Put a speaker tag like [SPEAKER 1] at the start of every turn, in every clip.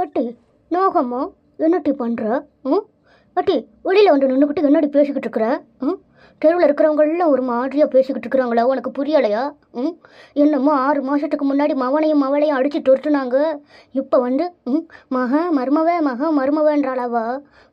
[SPEAKER 1] ஏட்டி நோகம்மா என்னட்டி பண்ணுற ம்? ஏட்டி வெளியில் வந்து நின்றுக்கிட்டு என்னடி பேசிக்கிட்டு இருக்கிற? ம்? தெருவில் இருக்கிறவங்களெலாம் ஒரு மாதிரியாக பேசிக்கிட்டு இருக்கிறாங்களா? உனக்கு புரியலையா? ம்? என்னமோ ஆறு மாதத்துக்கு முன்னாடி மவனையும் மவளையும் அடித்து தொடுத்துனாங்க இப்போ வந்து ம்? மக மருமவே மக மருமவன்றாளாவா?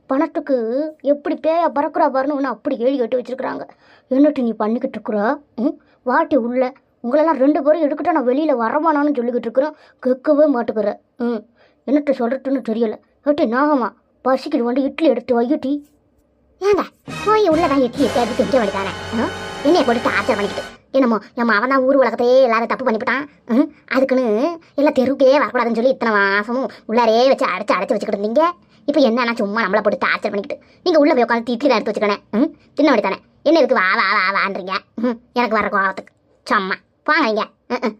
[SPEAKER 1] பணத்துக்கு எப்படி பேயா பறக்குறா பாருன்னு ஒன்று அப்படி ஏழி கட்டி வச்சிருக்கிறாங்க. என்னட்டு நீ பண்ணிக்கிட்டு இருக்கிறா? ம்? வாட்டி உள்ள. உங்களெல்லாம் ரெண்டு பேரும் எடுக்கிட்டா நான் வெளியில் வரமானான்னு சொல்லிக்கிட்டு இருக்கிறோம் கேட்கவே மாட்டுக்கிறேன் ம். என்னட்ட சொல்கிறதுன்னு தெரியல. ஏட்டி நாகமா பசிக்கிட்டு வந்து இட்லி எடுத்து வையட்டி
[SPEAKER 2] ஏங்க போய் உள்ளதான் இட்லி எட்டியாவது செஞ்ச வேண்டியதானே என்னைய போட்டு ஆச்சர் பண்ணிக்கிட்டு. என்னமோ நம்ம அவன் தான் ஊர் உலகத்தையே எல்லாரும் தப்பு பண்ணிவிட்டான். ம், அதுக்குன்னு எல்லாம் தெருக்கே வரக்கூடாதுன்னு சொல்லி இத்தனை மாசமும் உள்ளாரே வச்சு அடைச்சு அடைச்சி வச்சுக்கிட்டு இருந்தீங்க. இப்போ என்னன்னா சும்மா நம்மளை போட்டு டார்ச்சர் பண்ணிக்கிட்டு. நீங்கள் உள்ளே போய் உட்காந்து இட்லி தான் எடுத்து வச்சுக்கணே ம்? தின்ன வேண்டியதானே என்ன இதுக்கு வா வா வா வான்றீங்க? எனக்கு வர கோவத்துக்கு. சும்மா. போங்க இங்கே. ம், ம்.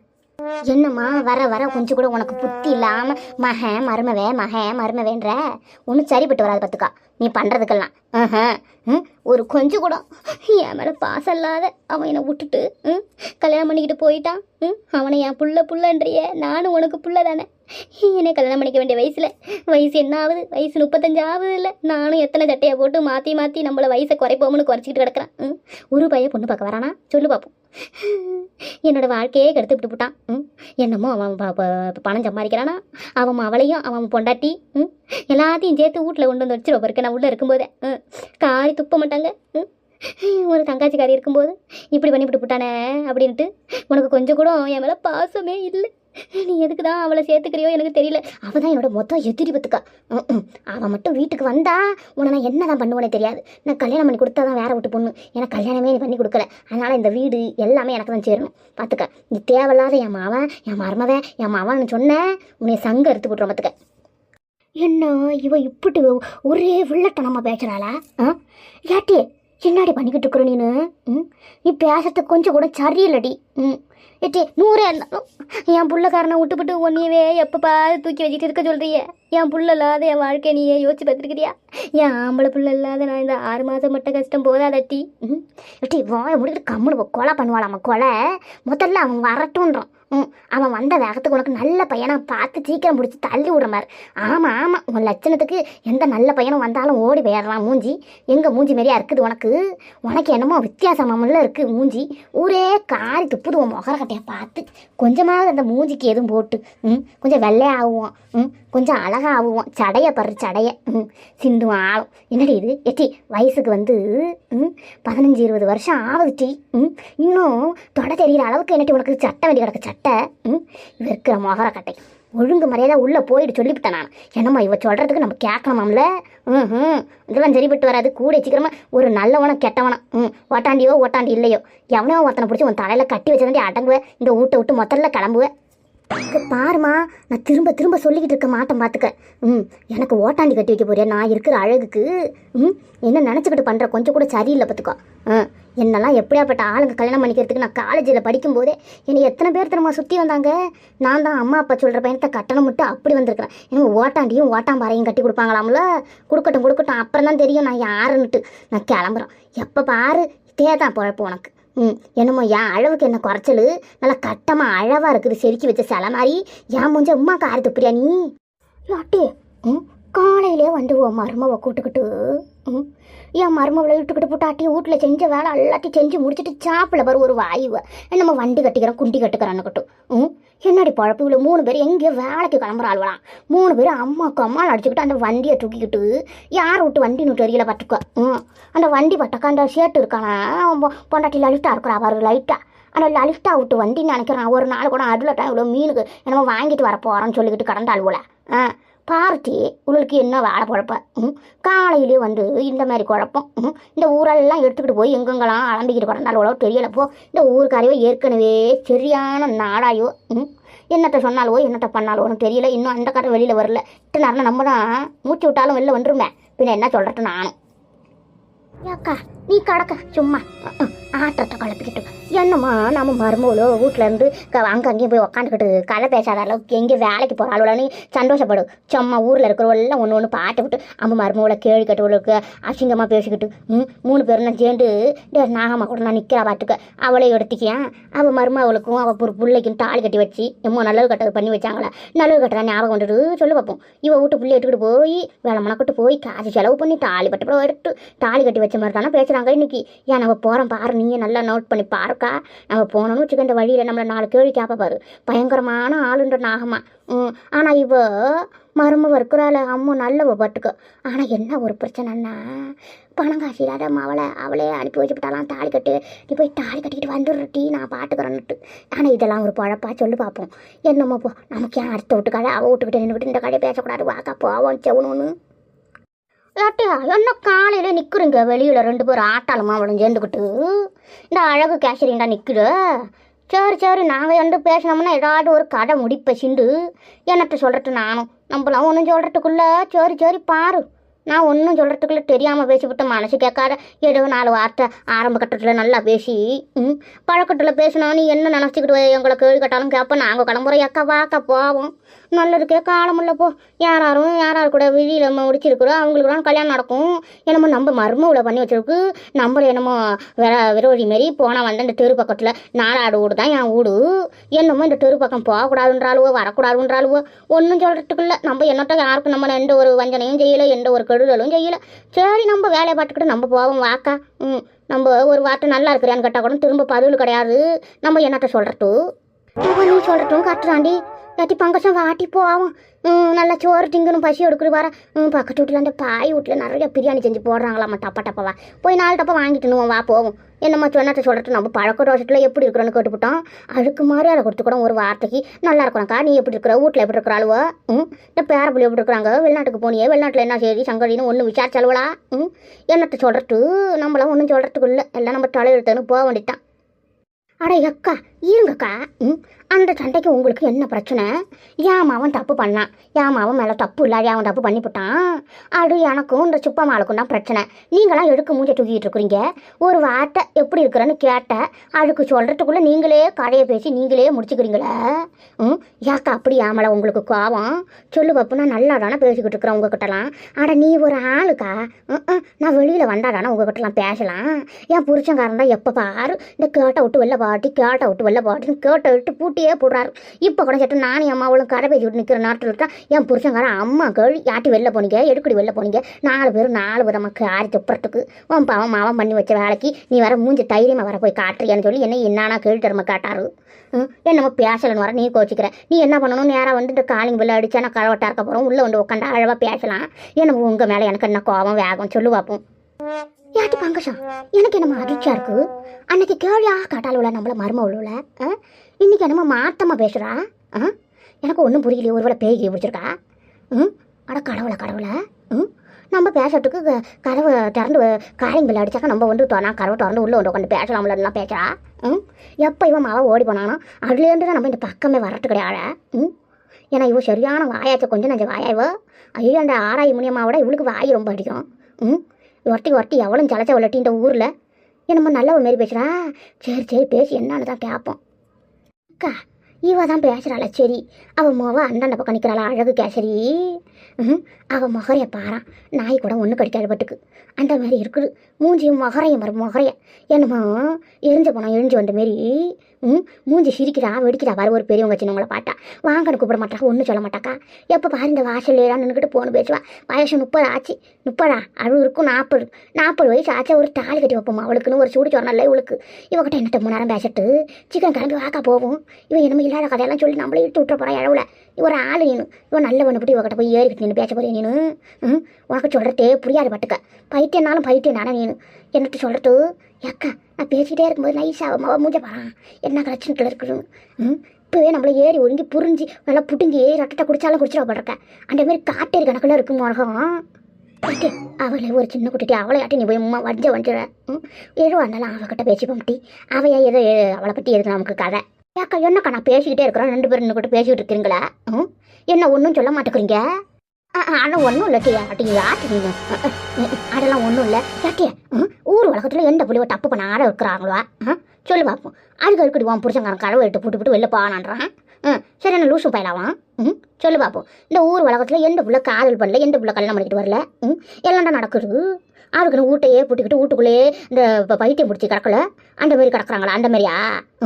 [SPEAKER 2] என்னம்மா வர வர கொஞ்சம் கூட உனக்கு புத்தி இல்லாம மக மருமவே மக மருமவேன்ற ஒன்றும் சரிப்பட்டு வராது பார்த்துக்கா. நீ பண்ணுறதுக்கெல்லாம் ஆஹா ம், ஒரு கொஞ்சம் கூட என் மேலே பாசம் இல்லாத அவன் என்னை விட்டுட்டு ம், கல்யாணம் பண்ணிக்கிட்டு போயிட்டான். ம், அவனை என் புள்ள புள்ளன்றிய. நானும் உனக்கு புள்ள தானே என்னை கல்யாணம் பண்ணிக்க வேண்டிய வயசில் வயசு என்ன ஆகுது? வயசு முப்பத்தஞ்சு ஆகுது இல்லை நானும் எத்தனை சட்டையை போட்டு மாற்றி மாற்றி நம்மளை வயசை குறைப்போம்னு குறைச்சிக்கிட்டு கிடக்கிறேன். ஒரு பையன் பொண்ணு பார்க்க வரானா? சொல்லு பார்ப்போம் என்னோட வாழ்க்கையே கெடுத்து விட்டு போட்டான். ம், என்னமோ அவன் பணம் சம்பாதிக்கிறானா? அவன் அவளையும் அவன் பொண்டாட்டி ம், எல்லாத்தையும் சேர்த்து வீட்டில் கொண்டு வந்து வச்சு பாருக்க நான் உள்ளே இருக்கும்போதே. காரி துப்ப மாட்டாங்க. ம், ஒரு தங்காச்சிக்காரி இருக்கும்போது இப்படி பண்ணிவிட்டு போட்டானே அப்படின்ட்டு உனக்கு கொஞ்சம் கூட என் மேலே பாசமே இல்லை. நீ எதுக்கு தான் அவளை சேர்த்துக்கிறியோ எனக்கு தெரியல. அவள் தான் என்னோட மொத்தம் எதிரி பத்துக்கா. ம், ம். அவள் மட்டும் வீட்டுக்கு வந்தா உன்னை நான் என்ன தான் பண்ணுவேனே தெரியாது. நான் கல்யாணம் பண்ணி கொடுத்தா தான் வேற விட்டு பொண்ணு. எனக்கு கல்யாணமே நீ பண்ணி கொடுக்கல. அதனால் இந்த வீடு எல்லாமே எனக்கு தான் சேரணும். பார்த்துக்க நீ தேவையில்லாத என் மாவன் என் மருமவன் என் மாவன்னு சொன்னேன் உன்னை சங்க எடுத்து விட்டுறோம் பார்த்துக்க
[SPEAKER 1] என்ன இவ இப்படி ஒரே வில்லட்டனமா பேசுறாளா? ஆ? ஏட்டி என்னடி பண்ணிக்கிட்டு இருக்கிற நீனு? ம்? நீ பேசுறதுக்கு கொஞ்சம் கூட சரியில்லடி. ம். ஏட்டி நூறே இருந்தாலும் என் புள்ளக்காரனை விட்டுவிட்டு ஒன்னையவே எப்போ பாரு தூக்கி வச்சுட்டு இருக்க சொல்றியே. என் புள்ள இல்லாத என் வாழ்க்கை நீயே யோசிச்சு பார்த்துருக்கிறியா? என் ஆம்பளை புள்ள இல்லாத நான் இந்த ஆறு மாதம் மட்டும் கஷ்டம் போதாதட்டி ம் எட்டி வாய முடிக்கிட்டு கம்முனு போ, கொலை பண்ணுவாளாம்மா கொலை? முதல்ல அவன் வரட்டுன்றான் ம் அவன் வந்த வேகத்துக்கு உனக்கு நல்ல பையனாக பார்த்து சீக்கிரம் பிடிச்சி தள்ளி விடுற மாதிரி. ஆமாம் ஆமாம் உன் லட்சணத்துக்கு எந்த நல்ல பையனும் வந்தாலும் ஓடி போயிடுறான் மூஞ்சி. எங்கே மூஞ்சி மாரியா இருக்குது உனக்கு? உனக்கு என்னமோ வித்தியாசமாமல்ல இருக்குது மூஞ்சி. ஊரே காரி துப்புது உன் முகரக்கட்டையை பார்த்து கொஞ்சமாவது அந்த மூஞ்சிக்கு எதுவும் போட்டு ம் கொஞ்சம் வெள்ளையாகுவோம் ம் கொஞ்சம் அழகாகுவோம் சடையை பரு சடையை ம் சிந்தும் ஆளும். என்னடி இது? எட்டி வயசுக்கு வந்து ம் பதினஞ்சு இருபது வருஷம் ஆகுது டி ம் இன்னும் தொட தெரிகிற அளவுக்கு என்னட்டி உனக்கு சட்டை வேண்டி கிடக்கு சட்டை ம் இருக்கிற மொகரக்கட்டை ஒழுங்கு மரியாதை உள்ளே போயிட்டு சொல்லிவிட்டேன் நான். என்னம்மா இவ சொல்கிறதுக்கு நம்ம கேட்கணுமாம்ல? ம் ம் இதெல்லாம் சரிப்பட்டு வராது. கூட சீக்கிரமாக ஒரு நல்லவனம் கெட்டவனம் ம் ஓட்டாண்டியோ ஓட்டாண்டி இல்லையோ எவனோ ஒருத்தனை பிடிச்சி உன் தலையில் கட்டி வச்சிருந்தே அடங்குவேன் இந்த வீட்டை விட்டு மொத்தத்தில் கிளம்புவேன் பாருமா நான் திரும்ப திரும்ப சொல்லிக்கிட்டு இருக்க மாட்டேன் பார்த்துக்க ம் எனக்கு ஓட்டாண்டி கட்டி வைக்க போறியா? நான் இருக்கிற அழகுக்கு ம் என்ன நினச்சிக்கிட்டு பண்ணுற கொஞ்சம் கூட சரியில்லை பார்த்துக்கோ ஆ என்னெல்லாம் எப்படியாப்பட்ட ஆளுங்க கல்யாணம் பண்ணிக்கிறதுக்கு நான் காலேஜில் படிக்கும்போதே என்னை எத்தனை பேர் திரும்ப சுற்றி வந்தாங்க? நான் தான் அம்மா அப்பா சொல்கிற பையனத்தை கட்டணம் மட்டும் அப்படி வந்திருக்கிறேன். எனக்கு ஓட்டாண்டியும் ஓட்டாம்பாறையும் கட்டி கொடுப்பாங்களாம்ல? கொடுக்கட்டும் கொடுக்கட்டும். அப்புறம் தான் தெரியும் நான் யாருன்னுட்டு. நான் கிளம்புறேன் எப்போ பாரு இதே தான் உனக்கு. ம் என்னமோ என் அளவுக்கு என்ன குறைச்சலு? நல்லா கட்டமாக அழகாக இருக்குது செதுக்கி வச்ச சிலை மாதிரி. என் முடிஞ்ச உமா காரத்து பிரியாணி நீ? வந்து உன் மருமவை கூட்டுக்கிட்டு ம்? என் மருமவளை இட்டுக்கிட்டு போட்டாட்டி வீட்டில் செஞ்ச வேலை எல்லாத்தையும் செஞ்சு முடிச்சுட்டு சாப்பிட பாரு ஒரு வாயுவை. நம்ம வண்டி கட்டிக்கிறோம் குண்டி கட்டுக்கிறோன்னுக்கட்டும் ம்? என்னடி பழப்பு? இவ்வளோ மூணு பேர் எங்கேயோ வேலைக்கு கிளம்புற ஆள்வலாம் மூணு பேர் அம்மா அம்மாள் அடிச்சுக்கிட்டு அந்த வண்டியை தூக்கிக்கிட்டு யார் விட்டு வண்டி நூட்டு தெரியல பார்த்துக்கோ ம்? அந்த வண்டி பட்டக்கா அந்த ஷேட்டு இருக்கானா? பொண்டாட்டி லலிட்டா இருக்கிறா பாரு லைட்டாக அந்த லலிட்டா விட்டு வண்டின்னு நினைக்கிறேன். ஒரு நாள் கூட அதில் டைம் இவ்வளோ மீனுக்கு என்னமோ வாங்கிட்டு வர போகிறோன்னு சொல்லிக்கிட்டு கடந்தாள் போல ஆ? பார்ட்டி உங்களுக்கு என்ன வேலை குழப்ப ம்? காலையிலே வந்து இந்த மாதிரி குழப்பம். ம்? இந்த ஊரெல்லாம் எடுத்துக்கிட்டு போய் எங்கெங்கெல்லாம் அலம்பிக்கிட்டு கிடந்தாலும் அவ்வளோ தெரியலப்போ இந்த ஊருக்காரையோ ஏற்கனவே சரியான நாடாயோ ம்? என்னத்தை சொன்னாலோ என்னத்தை பண்ணாலோன்னு தெரியல. இன்னும் அந்த கதை வெளியில் வரல. இட்டு நேரம் நம்ம தான் மூச்சு விட்டாலும் வெளில வந்துருமே. பின்ன என்ன சொல்கிறட்டு நானும். ஏக்கா நீ கடக்க சும்மா. ஆட்டத்தை கலப்பிக்கிட்டு. என்னம்மா நம்ம மருமகளோ வீட்டில் இருந்து க அங்கே அங்கேயும் போய் உக்காந்துக்கிட்டு கலை பேசாத அளவுக்கு எங்கே வேலைக்கு போகிற அளவுலன்னு சந்தோஷப்படு. சும்மா ஊரில் இருக்கிறவெல்லாம் ஒன்று ஒன்று பாட்டு விட்டு நம்ம மருமகளை கேள்வி கட்டுவளுக்கு அசிங்கமாக பேசிக்கிட்டு ம் மூணு பேரும் நான் சேர்ந்து டே நாகம்மா கூட நான் நிற்கிறா பாட்டுக்க அவளே எடுத்துக்கியான் அவள் மருமகளுக்கும் அவள் ஒரு பிள்ளைக்கும் தாலி கட்டி வச்சு எம்மோ நல்லது கட்டது பண்ணி வச்சாங்களே? நல்லது கட்டுறா ஞாபகம் வந்துட்டு சொல்லு பார்ப்போம் இவள் வீட்டு பிள்ளை எடுத்துக்கிட்டு போய் வேலை மணக்கிட்டு போய் காசு செலவு பண்ணி தாலி பட்டப்பட எடுத்து தாலி கட்டி வச்ச மாதிரி தானே பேசுகிறாங்க இன்னைக்கு. ஏன் நம்ம போகிறோம் பாரு நீயே நல்லா நோட் பண்ணி பாருக்கா. நம்ம போனோம்னு வச்சுக்க இந்த வழியில் நம்மளை நாலு கேள்வி கேட்ப பாரு. பயங்கரமான ஆளுன்ற நாகமா ம் ஆனால் இவ மருமவ இருக்கிறாள் அம்மா நல்லவ பட்டுக்கு. ஆனால் என்ன ஒரு பிரச்சனைன்னா பணம் காசு இல்லாத அவளை. அவளே அனுப்பி வச்சுட்டாலாம் தாலி கட்டு. நீ போய் தாலி கட்டிக்கிட்டு வந்துடுறட்டி நான் பாட்டுக்கிறேன்னுட்டு ஆனால் இதெல்லாம் ஒரு பழப்பா சொல்லி பார்ப்போம் என்னமோ போ நமக்கு ஏன் அடுத்த விட்டு கடை அவள் விட்டுக்கிட்டு நின்றுக்கிட்டு இந்த கடையை பேசக்கூடாது. வாக்கா போவோம் செவணுன்னு ஏட்டியா என்ன காலையில் நிற்கிறீங்க வெளியில் ரெண்டு பேரும் ஆட்டாளமா அவளும் சேர்ந்துக்கிட்டு இந்த அழகு கேசரிண்டா நிற்குது சரி சரி நாங்கள் வந்து பேசினோம்னா ஏதாவது ஒரு கதை முடிப்பை சிண்டு என்னட்டு சொல்கிறது நானும்? நம்மளாம் ஒன்றும் சொல்கிறதுக்குள்ள சரி சரி பாரு. நான் ஒன்றும் சொல்கிறதுக்குள்ள தெரியாமல் பேசிவிட்டு மனசு கேட்காத ஏதோ நாலு வார்த்தை ஆரம்ப கட்டத்தில் நல்லா பேசி ம் பழக்கத்தில் பேசினோன்னு என்ன நினச்சிக்கிட்டு எங்களை கேள்வி கட்டாலும் கேட்போம் நாங்கள் கிளம்புறோம். எக்கா வாக்கா போவோம். நல்லதுக்கே இல்லை போ. யாராரும் யாரார் கூட வெளியில் முடிச்சிருக்கிறோம் அவங்களுக்கு தான் கல்யாணம் நடக்கும். என்னமோ நம்ம மர்மவில் பண்ணி வச்சிருக்கு. நம்மள என்னமோ விர விரோதி மாரி போனால் வந்து இந்த தெரு பக்கத்தில் நாலாடு வீடு தான் என் வீடு என்னமோ இந்த தெரு பக்கம் போகக்கூடாதுன்றாலுவோ வரக்கூடாதுன்றாலுவோ ஒன்றும் சொல்கிறதுக்குள்ள நம்ம என்னட்ட யாருக்கும் நம்ம எந்த ஒரு வஞ்சனையும் செய்யலை எந்த ஒரு கெடுதலும் செய்யலை. சரி நம்ம வேலையை பார்த்துக்கிட்டு நம்ம போவோம் வாக்கா. ம் நம்ம ஒரு வார்த்தை நல்லா இருக்கிறான்னு கேட்டால் கூட திரும்ப பதில் கிடையாது. நம்ம என்னட்ட சொல்கிறட்டும் நீ சொல்கிறட்டும் கட்டுறாண்டி ஏட்டி பங்கசம் வாட்டி போவோம். நல்லா சோறு திங்கணும் பசி எடுக்கிற வர பக்கத்து வீட்டில் அந்த பாய் வீட்டில் நிறைய பிரியாணி செஞ்சு போடுறாங்களாம்மா டப்பா டப்பாவா. போய் நாலு டப்பா வாங்கிட்டு வா போவோம். என்னம்மா சொன்னத்தை சொல்கிறட்டு நம்ம பழக்க ரோஷத்தில் எப்படி இருக்கிறோன்னு கேட்டுவிட்டோம் அதுக்கு மாதிரி அதை கொடுத்து கூட ஒரு வார்த்தைக்கு நல்லா இருக்கிறாக்கா நீ எப்படி இருக்கிற? வீட்டில் எப்படி இருக்கிற அழுவா ம் இந்த பேரப்பிள்ளை எப்படி இருக்கிறாங்க? வெளிநாட்டுக்கு போனியே வெளிநாட்டில் என்ன செய்தி? சங்கடின்னு ஒன்றும் விசாரிச்சளவலா ம் என்னத்தை சொல்கிறட்டு நம்மளாம் ஒன்றும் சொல்கிறதுக்கு இல்லை. எல்லாம் நம்ம தலையெழுத்துன்னு போக வேண்டியதான் அட எக்கா இருங்கக்கா ம் அந்த சண்டைக்கு உங்களுக்கு என்ன பிரச்சனை? ஏன் மாவன் தப்பு பண்ணான் ஏன் மாவன் மேலே தப்பு இல்லாடி அவன் தப்பு பண்ணிவிட்டான் அது எனக்கும் இந்த சுப்பமாளுக்கும் தான் பிரச்சனை. நீங்களாம் எடுக்க மூஞ்ச தூக்கிட்டு இருக்கிறீங்க? ஒரு வார்த்தை எப்படி இருக்கிறேன்னு கேட்டேன் அதுக்கு சொல்கிறதுக்குள்ளே நீங்களே கடையை பேசி நீங்களே முடிச்சுக்கிறீங்களே? ம் ஏக்கா அப்படி ஆமலை உங்களுக்கு கோவம் சொல்லு பப்பு நான் நல்லா தானே பேசிக்கிட்டு இருக்கிறேன் உங்ககிட்டலாம். அட நீ ஒரு ஆளுக்கா? ம், நான் வெளியில் வந்தா தானே உங்ககிட்டலாம் பேசலாம். என் புருஷங்காரன் தான் எப்போ பாரு இந்த கேட்டை விட்டு வெளில பாட்டி கேட்டை விட்டு வெளில பாட்டின்னு கேட்டை விட்டு பூட்டியே போடுறாரு. இப்போ கூட சட்டு நானும் அம்மாவளும் கடை பேசி விட்டு நிற்கிற நாட்டில் தான் என் புருஷங்காரன் அம்மா கேள் யாட்டி வெளில போனீங்க? எடுக்கடி வெளில போனீங்க? நாலு பேரும் நாலு விதமாக காரி துப்புறத்துக்கு உன் பாவம் மாவன் பண்ணி வச்ச வேலைக்கு நீ வர மூஞ்சி தைரியமாக வர போய் காட்டுறியான்னு சொல்லி என்ன என்னானா கேள்வி தரமா காட்டாரு. என்னமோ பேசலன்னு வர நீ கோச்சிக்கிற. நீ என்ன பண்ணணும்? நேராக வந்து இந்த காலிங் பில்ல அடிச்சா நான் கலவட்டா இருக்க போகிறோம் உள்ளே வந்து உட்காந்து அழகாக பேசலாம். என்ன உங்கள் மேலே எனக்கு என்ன கோபம் வேகம்? சொல்லு பார்ப்போம் யாட்டி பங்கசம் எனக்கு என்னமோ அதிர்ச்சியா இருக்கு? அன்னைக்கு கேள்வியா உள்ள நம்மள மரும உள்ள இன்னைக்கு என்னமோ மாத்தமா பேசுகிறா ஆ? எனக்கு ஒன்றும் புரியலையே ஒருவேளை பேய் கீ பிடிச்சிருக்கா? ம்? அட கடவுளை கடவுளை ம்? நம்ம பேசுறதுக்கு க- கதவை திறந்து காலிங் பில் நம்ம வந்து தோணா நான் கதவை திறந்து உள்ளே வந்து உட்காந்து பேசலாம்லாம் பேசுறா? ம்? எப்போ இவன் மாவ ஓடி போனானோ அதுலேருந்து தான் நம்ம இந்த பக்கமே வரட்டு கிடையாது ம்? ஏன்னா இவ சரியான வாயாச்சும் கொஞ்சம் நஞ்ச வாயா இவ. ஐயோ அந்த ஆராய் முனியம்மாவோட இவளுக்கு வாய் ரொம்ப அடிக்கும் ம்? ஒருத்தி ஒருத்தி எவ்வளோ ஜலச்ச விளட்டி இந்த ஊரில்? என்னமோ நல்லவ மாரி பேசுகிறா சரி சரி பேசி என்னன்னு தான் கேட்போம். அக்கா இவ தான் பேசுகிறாள சரி. அவன் முக அந்தாண்ட பக்கம் நிற்கிறாளா அழகு கேசரி? ம் அவள் முகரைய பாறான் நாய் கூட ஒன்று கடிக்காது பட்டுக்கு. அந்த மாதிரி இருக்குது. மூஞ்சியும் மொகரையும் வரும் முகரைய. என்னமோ எரிஞ்ச போனோம் எரிஞ்சு வந்த மாரி. ம் மூஞ்சி சிரிக்கிறா வெடிக்கிறா வர ஒரு பெரியவங்க சின்னவங்கள பார்த்தா. வாங்கன்னு கூப்பிட மாட்டாக்கா ஒன்றும் சொல்ல மாட்டாக்கா. எப்போ பாரு இந்த வாசல்லேடா நின்றுக்கிட்டு போன பேசுவா. வயசு முப்பது ஆச்சு. முப்பதா? அழு இருக்கும் நாற்பது நாற்பது வயசு ஆச்சா ஒரு தாலி கட்டி வைப்போம் அவளுக்குன்னு ஒரு சூடு சொன்னல இவளுக்கு. இவகிட்ட என்னட்ட மூணு நேரம் பேசிட்டு? சிக்கன் கிளம்பி வாக்கா போவோம். இவன் என்னமோ இல்லாத கதையெல்லாம் சொல்லி நம்மளே இட்டு விட்டுற போகிறா இழவுல இவன் ஆள் நீனு. இவன் நல்ல ஒன்று இவகிட்ட போய் ஏறிக்கிட்டு நின்று பேச போறிய நீனு. ம்? உனக்கு சொல்கிறதே புரியாது பட்டுக்க. பைத்தியனாலும் பைத்தியம் நானே. நீனு என்னட்டு சொல்கிறது ஏக்கா நான் பேசிக்கிட்டே இருக்கும்போது நைஸாக அவன் மூஞ்ச பாறான் என்ன கலெக்ஷன்கள் இருக்குது ம்? இப்போவே நம்மளை ஏறி ஒழுங்கி புரிஞ்சு நல்லா புடுங்கி ரட்டத்தை குடிச்சாலும் குடிச்சிட போடுறக்க அந்த மாதிரி காட்டேரி கணக்கில் இருக்கும் உலகம். ஓகே அவளை ஒரு சின்ன குட்டிட்டு அவளை ஆட்டி நீ போய் உமா வஞ்ச வஞ்சிட ம்? எதுவாக இருந்தாலும் அவகிட்ட பேசிப்போம் முட்டி அவையா ஏதோ அவளை பற்றி எதுக்கு நமக்கு கதை? ஏக்கா என்னக்கா நான் பேசிக்கிட்டே இருக்கிறோம் ரெண்டு பேரும் இன்னும் கூட பேசிக்கிட்டு இருக்கீங்களா? ம் என்ன ஒன்றும் சொல்ல மாட்டேங்கிறீங்க? ஆனால் ஒன்றும் இல்லை டியா. அப்படிங்க யாட்டி நீங்க? அதெல்லாம் ஒன்றும் இல்லை. யாட்டியா ஊர் உலகத்தில் எந்த புள்ளியோ தப்பு பண்ண ஆட இருக்கிறாங்களா சொல்லு பார்ப்போம் அதுக்கு இருக்கடி உன் புருஷங்காரன் கடவுள் எடுத்து போட்டு போட்டு வெளில போனான்றான் ம் சரி என்ன லூசு பயிலாவான் ம் சொல்லு பார்ப்போம் இந்த ஊர் உலகத்தில் எந்த புள்ள காதல் பண்ணல? எந்த புள்ள கல்யாணம் பண்ணிக்கிட்டு வரல? ம் எல்லாம் தான் நடக்குது? அவருக்குன்னு வீட்டையே பூட்டிக்கிட்டு வீட்டுக்குள்ளேயே இந்த பைத்தியம் பிடிச்சி கிடக்கல? அந்த மாரி கிடக்குறாங்களா? அந்த மாதிரியா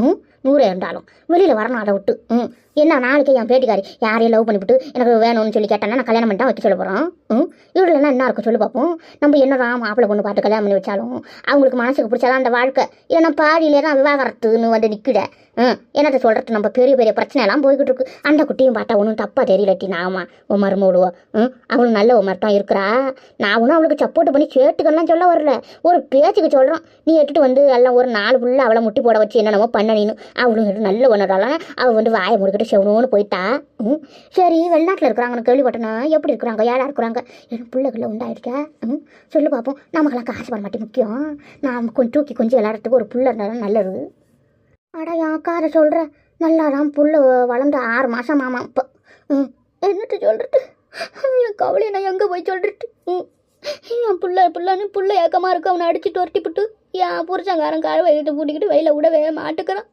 [SPEAKER 1] ம் நூறு இருந்தாலும். வெளியில் வரணும் அதை விட்டு. ம். என்ன நாளைக்கு என் பேட்டிக்காரி யாரையும் லவ் பண்ணிவிட்டு எனக்கு வேணும்னு சொல்லி கேட்டேன்னா நான் கல்யாணம் பண்ணிட்டா வைக்க சொல்ல போகிறோம் ம். இவ்வளோலாம் என்ன இருக்கும் சொல்லி பார்ப்போம் நம்ம என்ன ராம் மாப்பிள்ளை பொண்ணு பார்த்து கல்யாணம் பண்ணி வச்சாலும் அவங்களுக்கு மனசுக்கு பிடிச்சாதான் அந்த வாழ்க்கை? இல்லைன்னா பாதியிலே தான் விவாகரத்துன்னு வந்து நிற்கிட ம். என்னத்தை சொல்கிறது நம்ம பெரிய பெரிய பிரச்சனை எல்லாம் போய்கிட்டு இருக்கு. அந்த குட்டியும் பார்த்தா ஒன்றும் தப்பாக தெரியலட்டி நாமா உன் மருமோடுவோ ம். அவளும் நல்ல உன் மரத்தான் இருக்கிறா. நான் ஒன்றும் அவளுக்கு சப்போர்ட் பண்ணி கேட்டுக்கெல்லாம் சொல்ல வரல. ஒரு பேச்சுக்கு சொல்கிறோம் நீ எட்டுட்டு வந்து எல்லாம் ஒரு நாள் ஃபுல்லாக அவளை முட்டி போட வச்சு என்னென்னமோ பண்ண நீனு. அவளும் நல்ல ஒன்றாலாம் அவள் வந்து வாயை முடிக்கிட்டு செவனோன்னு போயிட்டா. ம் சரி வெளிநாட்டில் இருக்கிறாங்கன்னு கேள்விப்பட்டனா? எப்படி இருக்கிறாங்க? யாராக இருக்கிறாங்க? என் பிள்ளைகள உண்டாயிருக்கா? ம் சொல்லு பார்ப்போம் நமக்கெல்லாம் காசு பண்ண மாட்டேன் முக்கியம். நாம் கொஞ்சம் தூக்கி கொஞ்சம் விளையாடுறதுக்கு ஒரு புள்ள இருந்தாலும் நல்லது. அடையா யாக்கார சொல்கிற நல்லாதான் புள்ள வளர்ந்து ஆறு மாதம் மாமா இப்போ. ம் என்னட்டு சொல்கிறது என் கவலையை நான் எங்கே போய் சொல்கிறது ம் என் புள்ள புள்ளன்னு புள்ள ஏக்கமாக இருக்கு. அவனை அடிச்சு துரட்டி விட்டு என் புருஷங்காரன் காரை வயிற்று பூட்டிக்கிட்டு வெயில விடவே மாட்டுக்கிறான்.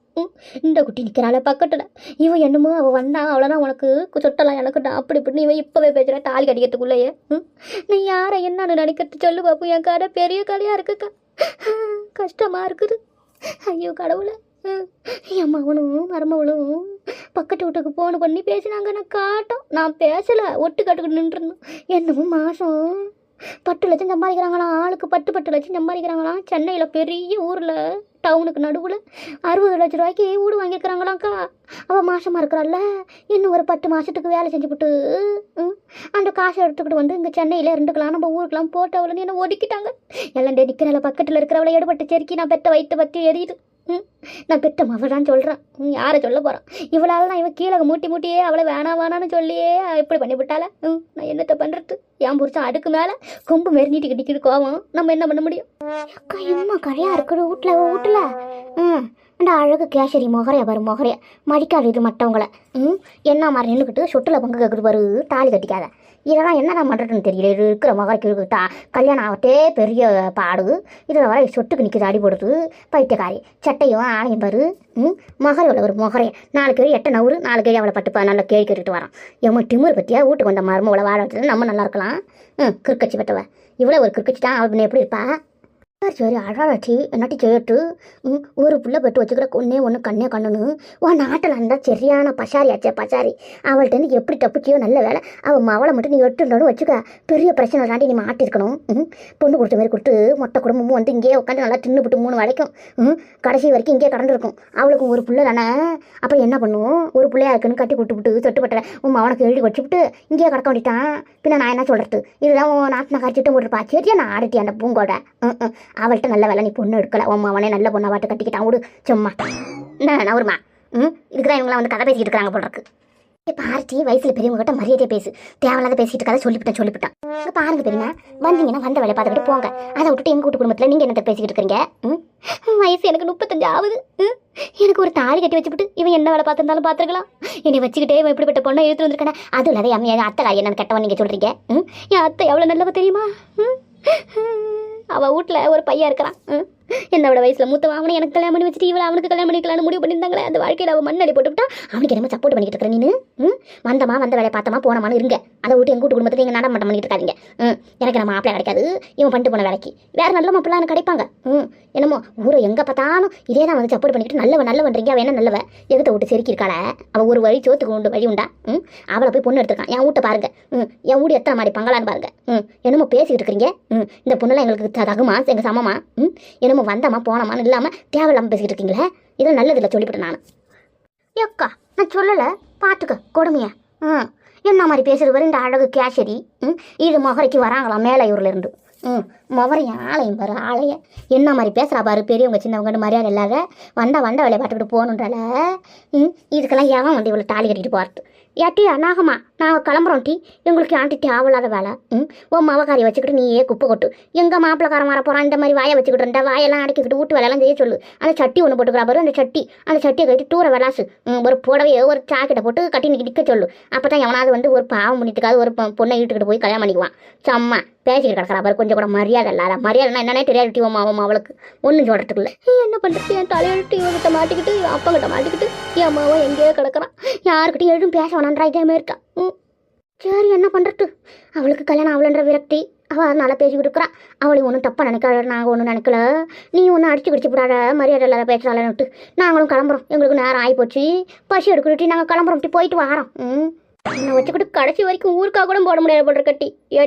[SPEAKER 1] இந்த குட்டி நிற்கிறாள பக்கத்தில். இவன் என்னமோ அவள் வந்தா அவ்வளோதான் உனக்கு சொட்டலாம் எனக்கு நான் அப்படி இப்படின்னு இவன் இப்போவே பேசுகிறா தாலி கடிக்கிறதுக்குள்ளேயே நீ யாரை என்னன்னு நினைக்கிறது சொல்லு பாப்பு என் கடை பெரிய கடையாக இருக்குக்கா. கஷ்டமாக இருக்குது. ஐயோ கடவுளை. என் மகனும் மருமவளும் பக்கத்து வீட்டுக்கு ஃபோன் பண்ணி பேசினாங்க. நான் காட்டோம். நான் பேசலை ஒட்டு கட்டுக்கிட்டு நின்றுருந்தோம். என்னமோ மாதம் பத்து லட்சம் சம்பாதிக்கிறாங்களாம் ஆளுக்கு பத்து பத்து லட்சம் சம்பாதிக்கிறாங்களாம் சென்னையில் பெரிய ஊரில் டவுனுக்கு நடுவில் அறுபது லட்ச ரூபாய்க்கு வீடு வாங்கியிருக்கிறாங்களாம்க்கா அவள் மாசமாக இருக்கிறாள்ல. இன்னும் ஒரு பத்து மாதத்துக்கு வேலை செஞ்சுவிட்டு அந்த காசை எடுத்துக்கிட்டு வந்து இங்கே சென்னையில் இருந்துக்கலாம். நம்ம ஊருக்கெலாம் போட்டவளன்னு என்ன ஒதுக்கிட்டாங்க? எல்லாம் நிற்கிறல பக்கத்தில் இருக்கிறவளை எடுபட்டு செருக்கி நான் பெற்ற வயிற்று பற்றி எரியுது. நான் பெத்த மவ தான் சொல்கிறேன் யாரை சொல்ல போகிறான் இவளால் நான் இவன் கீழே மூட்டி மூட்டியே அவளை வேணாம் வேணான்னு சொல்லியே இப்படி பண்ணிவிட்டால ம் நான் என்னத்தை பண்ணுறது என் புருஷன் அதுக்கு மேலே கொம்பு மெரிஞ்சிட்டு நீட்டிக்கிட்டு கோவம். நம்ம என்ன பண்ண முடியும்? அக்கா எம்மா கரையாக இருக்குது வீட்டில் வீட்டில்? ம் இந்த அழகு கேசரி முகரைய பாரு முகரைய. மடிக்காது இது மற்றவங்கள ம் என்ன மாதிரி நின்றுக்கிட்டு சொட்டில் பங்கு கேட்குது பாரு தாலி கட்டிக்காத. இதெல்லாம் என்னடா பண்ணுறதுன்னு தெரியல. இது இருக்கிற மகரைக்கு இருக்குட்டா கல்யாணம் ஆகட்டே பெரிய பாடு. இதில் வர சொட்டுக்கு நிற்கிது அடிபடுது பைத்தியக்காரி. சட்டையும் ஆணையும் பாரு. ம்? மகரை உள்ள ஒரு முகரைய நாலு கேழி எட்ட நவுறு நாலு கேழி அவளை பட்டுப்பா. நல்லா கேள்வி கேட்டுட்டு வரான். எம்ம டிமுர் பற்றியா வீட்டுக்கு வந்த மருமவளை வாழ வச்சது. நம்ம நல்லா இருக்கலாம். ம் கிறுக்கச்சி பட்டவ இவ்வளோ ஒரு கிறுக்கச்சி தான். அவள் எப்படி இருப்பா? சரி சரி அழகாச்சி என்னாட்டி கேட்டு ஒரு புள்ள பெட்டு வச்சுக்கிற ஒன்னே ஒன்று கண்ணே கண்ணுன்னு. உன் நாட்டில் இருந்தால் சரியான பசாரி ஆச்சே பசாரி. அவள்கிட்ட எப்படி தப்பிச்சியோ நல்ல வேலை அவள் மவளை மட்டும் நீ எட்டுனாலும் வச்சுக்க பெரிய பிரச்சனை தாண்டி நீ மாட்டிருக்கணும். ம் பொண்ணு கொடுத்த மாதிரி கொடுத்து மொட்டை குடும்பமும் வந்து இங்கேயே உட்காந்து நல்லா தின்னுபிட்டு மூணு வரைக்கும் ம் கடைசி வரைக்கும் இங்கே கடந்துருக்கும். அவளுக்கும் ஒரு புள்ள தானே. அப்புறம் என்ன பண்ணுவோம்? ஒரு பிள்ளையா இருக்குன்னு கட்டி கொடுத்துவிட்டு தொட்டுப்பட்ட உன் மவனுக்கு எழுதி வச்சுவிட்டு இங்கேயே கடக்க வேண்டிட்டான் பின்ன நான் என்ன சொல்கிறது இதுதான் உன் நாட்டின கரைச்சிட்டு போட்டுருப்பா. சரியா நான் ஆடிட்டி அந்த பூங்கோட. அவள்கிட்ட நல்ல வேலை நீ பொண்ணு எடுக்கல. உன் அவனே நல்ல பொண்ணை வாட்டு கட்டிக்கிட்டான். விடு சும்மா. என்ன நவருமா ம். இதுக்கு தான் இவங்களாம் வந்து கதை பேசிக்கிட்டு இருக்கிறாங்க போல இருக்கு. ஏய், வயசுல பெரியவங்க மரியாதையை பேசு. தேவையில்லாத பேசிட்டு கதை சொல்லிவிட்டேன் சொல்லிவிட்டான். இங்க பாருங்க பெரியமா வந்தீங்கன்னா வந்த வேலை பார்த்துக்கிட்டு போங்க. அதை விட்டுட்டு எங்கள் கூட்டு குடும்பத்தில் நீங்க என்னத்தை பேசிக்கிட்டு இருக்கிறீங்க வயசு எனக்கு முப்பத்தஞ்சு ஆகுது. ம்? எனக்கு ஒரு தாலி கட்டி வச்சுவிட்டு இவன் என்ன வேலை பார்த்துருந்தாலும் பார்த்துருக்கலாம். என்னை வச்சுக்கிட்டே இவன் இப்படிப்பட்ட பொண்ணை எடுத்து வந்திருக்கானே? அதுவும் இல்லாத என் அத்தை என்னன்னு கெட்டவன் நீங்கள் சொல்கிறீங்க ம்? என் அத்தை எவ்வளோ நல்லவ தெரியுமா? ம்? அவள் வீட்டில் ஒரு பையன் இருக்கிறான். ம்? என்னோட வயசில் மூத்த அவனை எனக்கு கல்யாணம் பண்ணி வச்சுட்டு இவளை அவனுக்கு கல்யாணம் பண்ணிக்கலாம்னு முடிவு பண்ணியிருந்தாங்களே? அந்த வாழ்க்கையில் அவன் மண்ணடி போட்டுவிட்டா அவனுக்கு என்னமோ சப்போர்ட் பண்ணிக்கிட்டு இருக்கிற நீ வந்தமா வந்த வேலையை பார்த்தமா போனமான்னு இருங்க. அதை விட்டு எங்கள் கூட்டு குடும்பத்தை நீங்கள் நடமாட்டம் பண்ணிட்டு இருக்காதிங்க ம். எனக்கு நம்ம மாப்பிள்ளை கிடைக்காது. இவன் பண்ணிட்டு போன வேலைக்கு. வேறு நல்ல மாப்பிள்ளை எனக்கு கிடைப்பாங்க. ம். என்னமோ ஊரை எங்கே பார்த்தாலும் இதே தான் வந்து சப்போர்ட் பண்ணிக்கிட்டு நல்லவன் நல்லவன்றீங்க அவன் என்ன நல்லவ? எகத்தை விட்டு செருக்கிருக்காள அவள் ஒரு வழி சோத்துக்கு உண்டு வழி உண்டா? ம். அவளை போய் பொண்ணு எடுத்துருக்கான். என் வீட்டை பாருங்க. ம். என் வீடு எத்தனை மாதிரி பங்களான்னு பாருங்க. ம். என்னமோ பேசிக்கிட்டு இருக்கிறீங்க? ம். இந்த பொண்ணுலாம் எங்களுக்கு தகுமா? எங்கள் சமமா? ம். என்னமோ வந்தோமா போனோம்மான்னு இல்லாமல் தேவையில்லாமல் பேசிக்கிட்டு இருக்கீங்களே? நல்லது நல்லதில்லை சொல்லிவிட்டேன் நான். ஏக்கா நான் சொல்லலை. பார்த்துக்க கொடுமையா? ம். என்ன மாதிரி பேசுகிற வரை இந்த அழகு கேசரி? ம். இது மொகரைக்கு வராங்களாம் மேலையூர்ல இருந்து. ம்.
[SPEAKER 2] முவரையும் ஆளையும் பாரு ஆளைய. என்ன மாதிரி பேசுகிறா பாரு பெரியவங்க சின்னவங்கன்னு மரியாதை இல்லாத வந்தா வந்த வேலையை பார்த்துக்கிட்டு போகணுன்றால. ம் இதுக்கெல்லாம் எவன் வந்து இவ்வளோ தாலி கட்டிட்டு போகிறது ஏட்டி அநாகமா நாங்கள் கிளம்புறோம் டி. எங்களுக்கு ஆண்டி தேவையில்லாத வேலை. ம் உன் மவக்காரி வச்சுக்கிட்டு நீயே குப்பை கொட்டு. எங்கள் மாப்பிள்ளக்காரன் வர போகிறான் இந்த மாதிரி வாயை வச்சுக்கிட்டு இருந்தா வாயெல்லாம் அடிக்கிட்டு வீட்டு வேலையெல்லாம் செய்ய சொல்லு. அந்த சட்டி ஒன்று போட்டுக்கிறா பாரு அந்த சட்டி. அந்த சட்டியை கட்டி தூர விளாசு. ம், ஒரு புடவையோ ஒரு சாக்கெட்டை போட்டு கட்டி நிற்க நிற்க சொல்லு. அப்போ தான் எவனாவது வந்து ஒரு பாவம் பண்ணிட்டுக்காது ஒரு பொண்ணை இட்டுக்கிட்டு போய் கல்யாணம் பண்ணிக்குவான். செம்மா. பேசிக்கிட்டு கிடக்கிறா பாரு கொஞ்சம் கூட மரியாதை இல்லாத மரியாதைனா என்னன்னே தெரியாது டி உமா அவளுக்கு. ஒன்றும் சொல்கிறதுக்கு இல்லை என்ன பண்ணுறது என் தலையெழுத்து இவங்கிட்ட மாட்டிக்கிட்டு அப்பா கிட்ட மாட்டிக்கிட்டு என் மாவன் எங்கேயோ கிடக்கிறான். யாருக்கிட்டையும் எழுதும் பேச வேணான்றா இதே மாதிரி இருக்கா? ம். சரி என்ன பண்ணுறது அவளுக்கு கல்யாணம் அவளுன்ற விரக்தி. அவள் நல்லா பேசிக்கிட்டு இருக்கிறான் அவளை ஒன்றும் தப்பாக நினைக்காத நாங்கள் ஒன்றும் நினைக்கல. நீ ஒன்றும் அடிச்சு கிடிச்சு போடாத மரியாதை இல்லாத பேசுகிறாளன்னுட்டு நாங்களும் கிளம்புறோம். எங்களுக்கு நேரம் ஆகிப்போச்சு பசி எடுக்கிட்டு நாங்கள் கிளம்புறோம் இப்படி போயிட்டு வரோம். ம். என்னை வச்சுக்கிட்டு கடைசி வரைக்கும் ஊருக்காக கூட போட முடியாது போடுற கட்டி